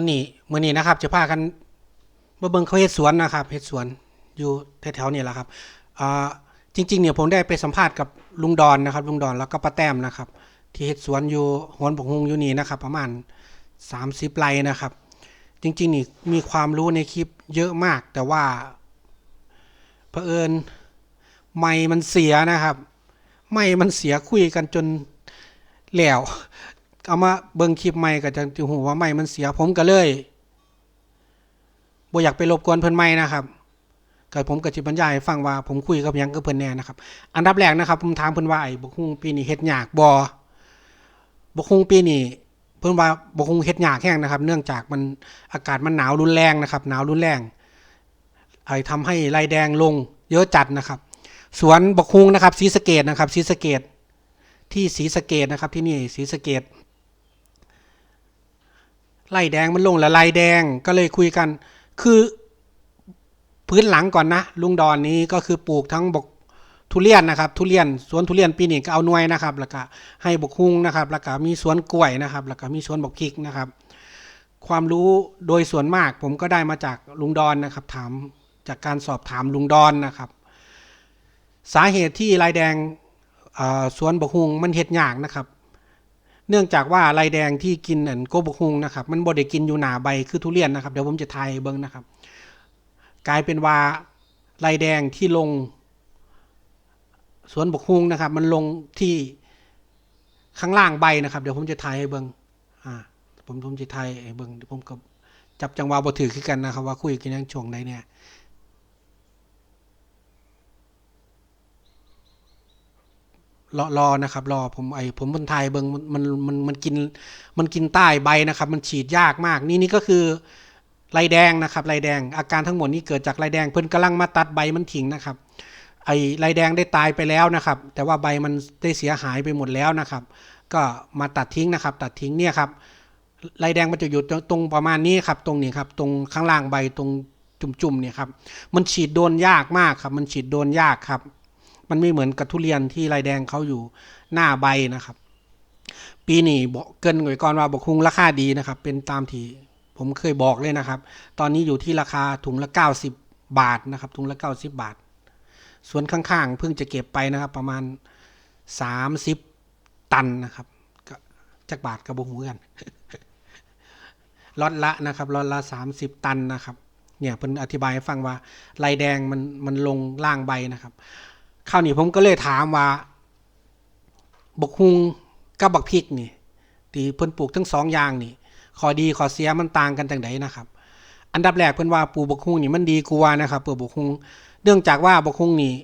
วันนี้มื้อนี้นะครับจะพากันมาเบิ่งเขาเฮ็ดสวนนะครับเฮ็ดสวนอยู่แถวๆนี่แหละครับอ่าจริงๆเนี่ยผมได้ไปสัมภาษณ์กับลุงดอนนะครับ ลุงดอนแล้วก็ป้าแต้มนะครับ ที่เฮ็ดสวนอยู่หวนบกฮุงอยู่นี่นะครับ ประมาณ 30ไร่นะครับ จริงๆนี่มีความรู้ในคลิปเยอะมาก แต่ว่าเผอิญไมค์มันเสียนะครับ ไม่มันเสียคุยกันจนแล้ว เอามาเบิ่งคลิปใหม่ก็จะหูว่าไม่มันเสียผมก็เลยบ่อยากไปรบกวนเพิ่นใหม่นะครับก็ผมก็สิบรรยายฟังว่าผมคุยกับยังกับเพิ่นแน่นะครับ อันดับแรกนะครับ ผมถามเพิ่นว่าไอ้บกฮุงปีนี้เฮ็ดยากบ่บกฮุงปีนี้เพิ่นว่าบกฮุงเฮ็ดยากแห้งนะครับ เนื่องจากมันอากาศมันหนาวรุนแรงนะครับ หนาวรุนแรงไอ้ทำให้ไรแดงลง เยอะจัดนะครับ สวนบกฮุงนะครับศรีสเกดนะครับศรีสเกดที่ศรีสเกดนะครับที่นี่ศรีสเกด ไล่แดงมันลงแล้วไล่แดงก็เลยคุยกัน คือพื้นหลังก่อนนะ ลุงดอนนี้ก็คือปลูกทั้งบกทุเรียนนะครับ ทุเรียนสวนทุเรียนปีนี้ก็เอาหน่วยนะครับ แล้วก็ให้บกฮุงนะครับ แล้วก็มีสวนกล้วยนะครับ แล้วก็มีสวนบกพริกนะครับ ความรู้โดยส่วนมากผมก็ได้มาจากลุงดอนนะครับ ถามจากการสอบถามลุงดอนนะครับ สาเหตุที่ลายแดงสวนบกฮุงมันเห็ดยากนะครับ เนื่องจากว่าลายแดงที่กินอันโกบกฮุงนะครับ มันบ่ได้กินอยู่หนาใบคือทุเรียนนะครับ เดี๋ยวผมจะทายเบิ้งนะครับ กลายเป็นว่าลายแดงที่ลง สวนบกฮุงนะครับ มันลงที่ข้างล่างใบนะครับ เดี๋ยวผมจะทายให้เบิ้งอ่า ผมผมจะทายให้เบิ้งเดี๋ยวผมก็จับจังหวะบ่ถือคือกันนะครับ ว่าคุยกันยังช่วงใดเนี่ย รอรอนะครับ รอผมไอผมบนไทยเบิงมันมันมันมันกินมันกินใต้ใบนะครับ มันฉีดยากมาก นี่นี่ก็คือไรแดงนะครับไรแดงอาการทั้งหมดนี้เกิดจากไรแดงเพิ่นกำลังมาตัดใบมันทิ้งนะครับ ไอไรแดงได้ตายไปแล้วนะครับ แต่ว่าใบมันได้เสียหายไปหมดแล้วนะครับ ก็มาตัดทิ้งนะครับ ตัดทิ้งเนี่ยครับไรแดงมันจะอยู่ตรงประมาณนี้ครับ ตรงนี้ครับ ตรงข้างล่างใบตรงจุ่มๆเนี่ยครับ มันฉีดโดนยากมากครับ มันฉีดโดนยากครับ มันไม่เหมือนกับทุเรียนที่ลายแดงเขาอยู่หน้าใบนะครับ ปีนี้บอกเกินไว้ก่อนว่าบกคุงราคาดีนะครับ เป็นตามที่ผมเคยบอกเลยนะครับ ตอนนี้อยู่ที่ราคาถุงละ 90 บาทนะครับ ถุงละ 90 บาท ส่วนข้างๆเพิ่งจะเก็บไปนะครับ ประมาณ 30 ตันนะครับก็จักบาทกับบกหูกันล็อตละนะครับล็อตละ 30 ตันนะครับ เนี่ยเพิ่นอธิบายให้ฟังว่าลายแดงมันมันลงล่างใบนะครับ คราวนี้ผมก็เลยถามว่าบกฮุงกับบักพริกนี่ที่เพิ่นปลูกทั้งสองอย่างนี่ข้อดีข้อเสียมันต่างกันจังไดนะครับ อันดับแรกเพิ่นว่าปลูกบกฮุงนี่มันดีกว่านะครับปลูกบกฮุงเนื่องจากว่าบกฮุงนี่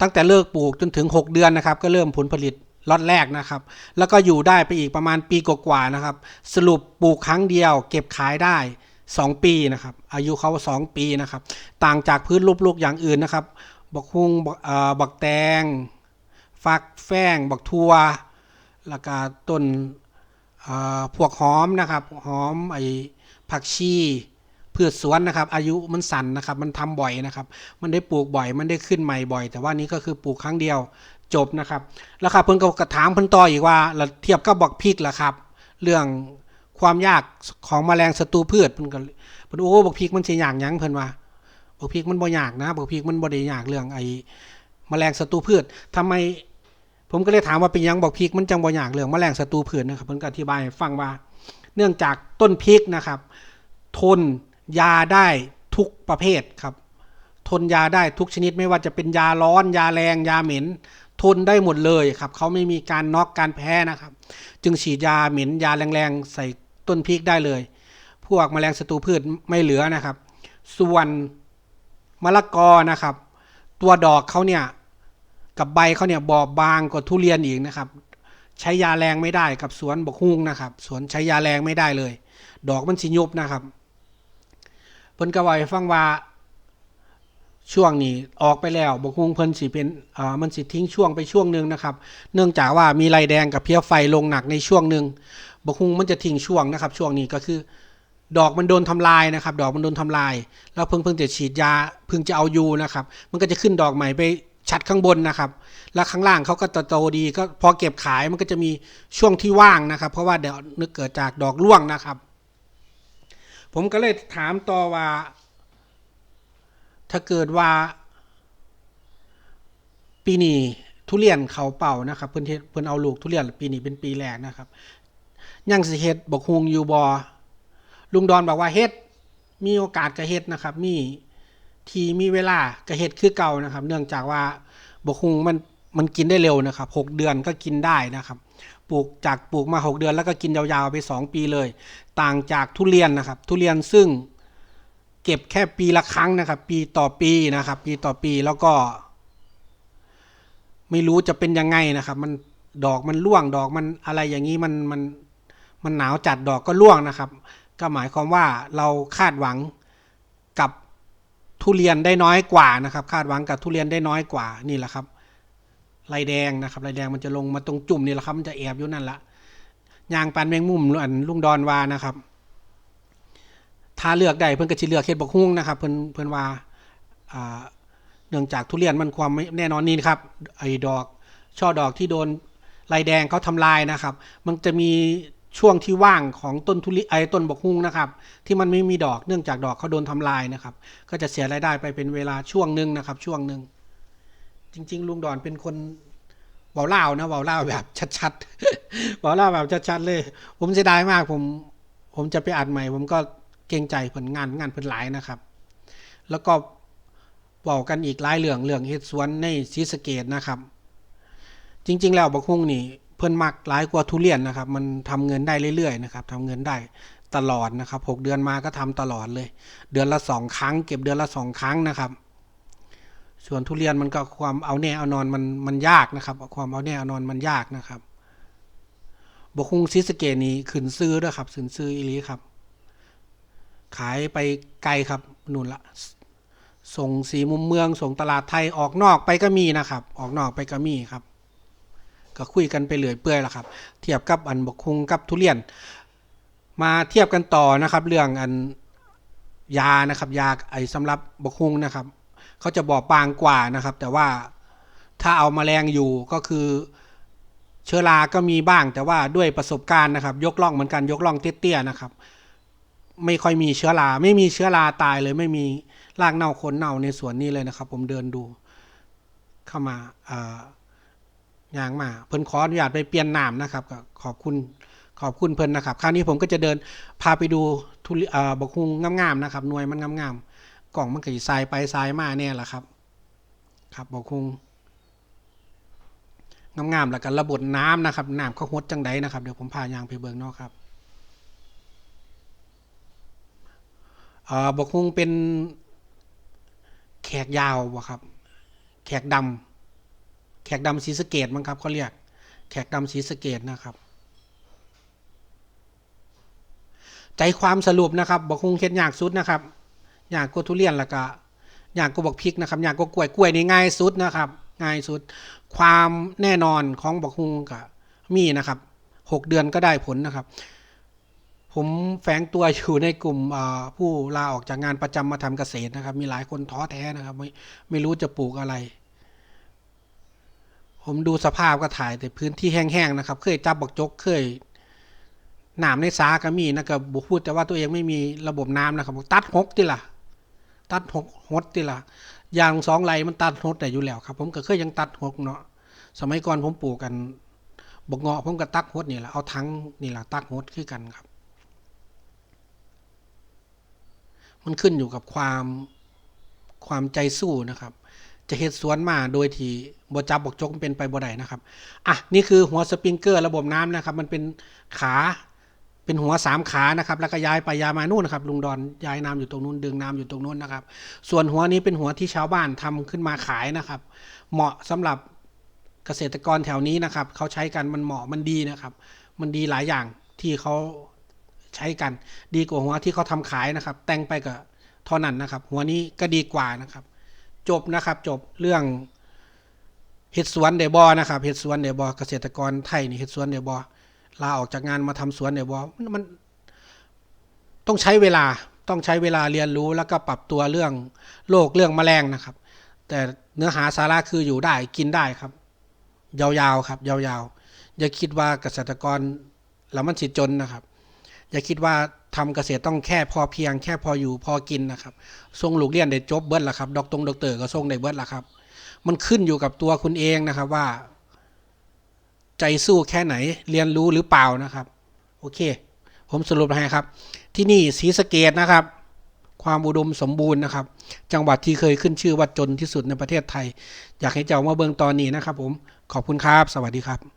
ตั้งแต่เลิกปลูกจนถึง 6 เดือนนะครับ ก็เริ่มผลผลิตล็อตแรกนะครับ แล้วก็อยู่ได้ไปอีกประมาณปีกว่าๆนะครับ สรุปปลูกครั้งเดียว เก็บขายได้ 2 ปีนะครับ อายุเขา 2 ปีนะครับ ต่างจากพื้นลูกๆอย่างอื่นนะครับ บักฮุงบักอ่อบักแตง ฟักแฟ้งบักทัวแล้วก็ต้นอ่อพวกหอมนะครับหอมไอ้ผักชีพืชสวนนะครับ อายุมันสั้นนะครับ มันทำบ่อยนะครับ มันได้ปลูกบ่อย มันได้ขึ้นใหม่บ่อย แต่ว่านี้ก็คือปลูกครั้งเดียวจบนะครับ แล้วครับเพิ่นก็กระถามเพิ่นต่ออีกว่าแล้วเทียบกับบักพริกล่ะครับ เรื่องความยากของแมลงศัตรูพืชเพิ่นก็เพิ่นโอ้บักพริกมันสิยากหยังเพิ่นว่า บักพริกมันบ่ยากนะบักพริกมันบ่ได้ยากเรื่องไอ้แมลงศัตรูพืชทำไม ผมก็เลยถามว่าเป็นยังบักพริกมันจังบ่ยากเรื่องแมลงศัตรูพืชนะครับเพิ่นก็อธิบายฟังว่า เนื่องจากต้นพริกนะครับ ทนยาได้ทุกประเภทครับ ทนยาได้ทุกชนิดไม่ว่าจะเป็นยาร้อน ยาแรงยาเหม็น ทนได้หมดเลยครับเขาไม่มีการน็อกการแพ้นะครับ จึงฉีดยาเหม็นยาแรงๆใส่ต้นพริกได้เลย พวกแมลงศัตรูพืชไม่เหลือนะครับ ส่วน มะละกอนะครับ ตัวดอกเขาเนี่ยกับใบเขาเนี่ยบอบบางกว่าทุเรียนอีกนะครับ ใช้ยาแรงไม่ได้กับสวนบกฮุงนะครับ สวนใช้ยาแรงไม่ได้เลย ดอกมันสิยุบนะครับเพิ่นก็ว่าให้ฟังว่าช่วงนี้ออกไปแล้วบกฮุงเพิ่นสิเป็นอ่ามันสิทิ้งช่วงไปช่วงหนึ่งนะครับ เนื่องจากว่ามีไรแดงกับเพี้ยไฟลงหนักในช่วงหนึ่งบกฮุงมันจะทิ้งช่วงนะครับ ช่วงนี้ก็คือ ดอกมันโดนทำลายนะครับ ดอกมันโดนทำลาย แล้วเพิ่งเพิ่งจะฉีดยาเพิ่งจะเอายูนะครับ มันก็จะขึ้นดอกใหม่ไปชัดข้างบนนะครับ แล้วข้างล่างเขาก็โตดีก็พอเก็บขายมันก็จะมีช่วงที่ว่างนะครับ เพราะว่าเดี๋ยวนึกเกิดจากดอกร่วงนะครับ ผมก็เลยถามต่อว่า ถ้าเกิดว่า ปีนี้ทุเรียนเขาเป่านะครับ เพิ่นเพิ่นเอาลูกทุเรียนปีนี้เป็นปีแรกนะครับ ยังสิเฮ็ดบกฮวงอยู่บ่ ลุงดอนบอกว่าเฮ็ด มีโอกาสก็เฮ็ดนะครับ มีที่มีเวลาก็เฮ็ดคือเก่านะครับ เนื่องจากว่าบกฮวงมันมันกินได้เร็วนะครับหกเดือนก็กินได้นะครับ ปลูกจากปลูกมาหกเดือนแล้วก็กินยาวๆไปสองปีเลย ต่างจากทุเรียนนะครับ ทุเรียนซึ่งเก็บแค่ปีละครั้งนะครับ ปีต่อปีนะครับ ปีต่อปีแล้วก็ ไม่รู้จะเป็นยังไงนะครับ มันดอกมันร่วงดอกมันอะไรอย่างนี้มันมันมันหนาวจัดดอกก็ร่วงนะครับ ก็หมายความว่าเราคาดหวังกับทุเรียนได้น้อยกว่านะครับ คาดหวังกับทุเรียนได้น้อยกว่านี่แหละครับลายแดงนะครับลายแดงมันจะลงมาตรงจุ่มนี่แหละครับ มันจะแอบอยู่นั่นละยางปันแมงมุมอันลุงดอนวานะครับ ถ้าเลือกได้เพิ่นก็สิเลือกเฮ็ดบกฮุ้งนะครับ เพิ่นเพิ่นว่าเนื่องจากทุเรียนมันความไม่แน่นอนนี่นะครับไอ้ดอกช่อดอกที่โดนลายแดงเขาทำลายนะครับ มันจะมี ช่วงที่ว่างของต้นทุเรียนไอ้ต้นบกฮุ้งนะครับ ที่มันไม่มีดอกเนื่องจากดอกเขาโดนทำลายนะครับ ก็จะเสียรายได้ไปเป็นเวลาช่วงหนึ่งนะครับ ช่วงหนึ่งจริง ๆ ลุงดอนเป็นคนเบาเล่านะเบาเล่าแบบชัดๆเบาเล่าแบบชัดๆเลย ผมเสียดายมากผม ผมจะไปอัดใหม่ ผมก็เกรงใจผลงานงานเพิ่นหลายนะครับ แล้วก็บอกกันอีกหลายเรื่องเรื่องเฮ็ดสวนในศรีสะเกดนะครับ จริง ๆ แล้วบักฮุ่งนี่ พิ่นมักหลายกว่าทุเรียนนะครับ มันทำเงินได้เรื่อยๆนะครับทำเงินได้ตลอดนะครับหกเดือนมาก็ทำตลอดเลย เดือนละสองครั้ง เก็บเดือนละสองครั้งนะครับ ส่วนทุเรียนมันก็ความเอาแน่เอานอนมันมันยากนะครับ ความเอาแน่เอานอนมันยากนะครับบกฮุ่งศรีสเกนี่ขึ้นซื้อด้วยครับขึ้นซื้ออีลีครับ ขายไปไกลครับนู่นละส่งสีมุมเมือง ส่งตลาดไทยออกนอกไปก็มีนะครับ ออกนอกไปก็มีครับ ก็คุยกันไปเรื่อยเปื่อยละครับ เทียบกับอันบกคุงกับทุเรียน มาเทียบกันต่อนะครับ เรื่องอันยานะครับ ยาไอสำหรับบกคุงนะครับ เขาจะบอกบางกว่านะครับ แต่ว่าถ้าเอามาแมลงอยู่ก็คือเชื้อรา ก็มีบ้างแต่ว่าด้วยประสบการณ์นะครับ ยกล่องเหมือนกันยกล่องเตี้ยๆนะครับ ไม่ค่อยมีเชื้อรา ไม่มีเชื้อราตายเลย ไม่มีรากเน่าคนเน่าในสวนนี้เลยนะครับ ผมเดินดูเข้ามาอ่อ ย่างมาเพิ่นขออนุญาตไปเปลี่ยนน้ำนะครับก็ขอบคุณขอบคุณเพิ่นนะครับ คราวนี้ผมก็จะเดินพาไปดูทุเรียบกฮุงงามๆนะครับหน่วยมันงามๆกล่องมันก็สิสายไปสายมาเนี่ยแหละครับ ครับบกฮุงงามๆแล้วก็ระบบน้ำนะครับน้ำเขาหดจังไดนะครับเดี๋ยวผมพายางไปเบิ่งเนาะครับบกฮุงเป็นแขกยาวบ่ครับ แขกดำ แขกดำศรีสะเกดมั้งครับเขาเรียก แขกดำศรีสะเกดนะครับ ใจความสรุปนะครับบกฮุงเฮ็ดยากสุดนะครับยากกว่าทุเรียนแล้วก็ยากกว่าบักพริกนะครับยากกว่ากล้วยกล้วยนี่ง่ายสุดนะครับ ง่ายสุด ความแน่นอนของบกฮุงก็มีนะครับหกเดือนก็ได้ผลนะครับผมแฝงตัวอยู่ในกลุ่มผู้ลาออกจากงานประจำมาทำเกษตรนะครับ มีหลายคนท้อแท้นะครับ ไม่ไม่รู้จะปลูกอะไร ผมดูสภาพก็ถ่ายแต่พื้นที่แห้งๆนะครับ เคยจับบักจกเคยหนามในสาก็มีนะครับบุพูดแต่ว่าตัวเองไม่มีระบบน้ำนะครับ ตัดหกติล่ะตัดหกหดติล่ะยางสองไรมันตัดหดแต่อยู่แล้วครับ ผมก็เคยยังตัดหกเนาะสมัยก่อนผมปลูกกันบกเงาะผมก็ตัดหดนี่แหละเอาทั้งนี่แหละตัดหดคือกันครับ มันขึ้นอยู่กับความความใจสู้นะครับ จะเฮ็ดสวนมาโดยที่บ่จับบอกจกเป็นไปบ่ได้นะครับ อะ นี่คือหัวสปริงเกอร์ระบบน้ำนะครับ มันเป็นขาเป็นหัวสามขานะครับ แล้วก็ย้ายไปย้ายมานู่นนะครับ ลุงดอนย้ายน้ำอยู่ตรงนู้นดึงน้ำอยู่ตรงนู้นนะครับ ส่วนหัวนี้เป็นหัวที่ชาวบ้านทำขึ้นมาขายนะครับ เหมาะสำหรับเกษตรกรแถวนี้นะครับ เขาใช้กันมันเหมาะมันดีนะครับ มันดีหลายอย่างที่เขาใช้กัน ดีกว่าหัวที่เขาทำขายนะครับ แต่งไปก็เท่านั้นนะครับ หัวนี้ก็ดีกว่านะครับ จบนะครับ จบเรื่องเห็ดสวนเดบอนะครับเห็ดสวนเดบอเกษตรกรไทยนี่เห็ดสวนเดบอลาออกจากงานมาทำสวนเดบอมันมันต้องใช้เวลาต้องใช้เวลาเรียนรู้แล้วก็ปรับตัวเรื่องโรคเรื่องแมลงนะครับ แต่เนื้อหาสาระคืออยู่ได้กินได้ครับ ยาวๆครับ ยาวๆอย่าคิดว่าเกษตรกรแล้วมันสิจนนะครับ อย่าคิดว่าทำเกษตรต้องแค่พอเพียงแค่พออยู่พอกินนะครับส่งลูกเรียนได้จบเบิดละครับ ดอกตรงดอกเตอร์ก็ส่งได้เบิดละครับ มันขึ้นอยู่กับตัวคุณเองนะครับว่า ใจสู้แค่ไหนเรียนรู้หรือเปล่านะครับ โอเค ผมสรุปให้ครับ ที่นี่ศรีสะเกดนะครับ ความอุดมสมบูรณ์นะครับ จังหวัดที่เคยขึ้นชื่อว่าจนที่สุดในประเทศไทย อยากให้เจ้ามาเบิงตอนนี้นะครับ ผมขอบคุณครับ สวัสดีครับ